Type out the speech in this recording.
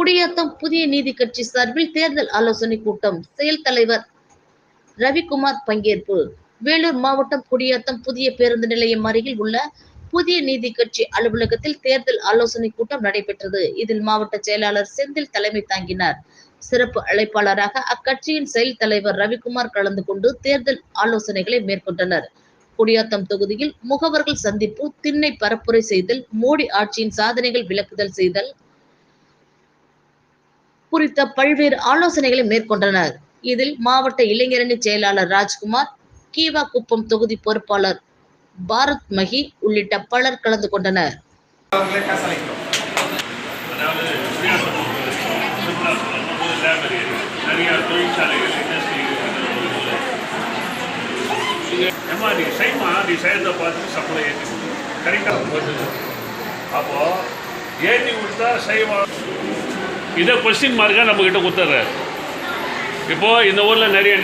குடியாத்தம் புதிய நீதி கட்சி சார்பில் தேர்தல் ஆலோசனை கூட்டம். செயல் தலைவர் ரவிக்குமார் பங்கேற்பு. வேலூர் மாவட்டம் குடியாத்தம் புதிய பேருந்து நிலையம் அருகில் உள்ள புதிய நீதி கட்சி அலுவலகத்தில் தேர்தல் ஆலோசனை கூட்டம் நடைபெற்றது. இதில் மாவட்ட செயலாளர் செந்தில் தலைமை தாங்கினார். சிறப்பு அழைப்பாளராக அக்கட்சியின் செயல் தலைவர் ரவிக்குமார் கலந்து கொண்டு தேர்தல் ஆலோசனைகளை மேற்கொண்டனர். குடியாத்தம் தொகுதியில் முகவர்கள் சந்திப்பு திண்ணை பரப்புரை செய்தல் மோடி ஆட்சியின் சாதனைகள் விளக்குதல் செய்தல் குறித்த பல்வேறு ஆலோசனைகளை மேற்கொண்டனர். இதில் மாவட்ட இளைஞரணி செயலாளர் ராஜ்குமார் கீவா குப்பம் தொகுதி பொறுப்பாளர் பாரத் மகி உள்ளிட்ட பலர் கலந்து கொண்டனர். அப்போ ஏற்றி கொடுத்தா செய்வான் இதை கொஸ்டின் மார்க்காக நம்மக்கிட்ட கொடுத்துட்றாரு. இப்போது இந்த ஊரில் நிறைய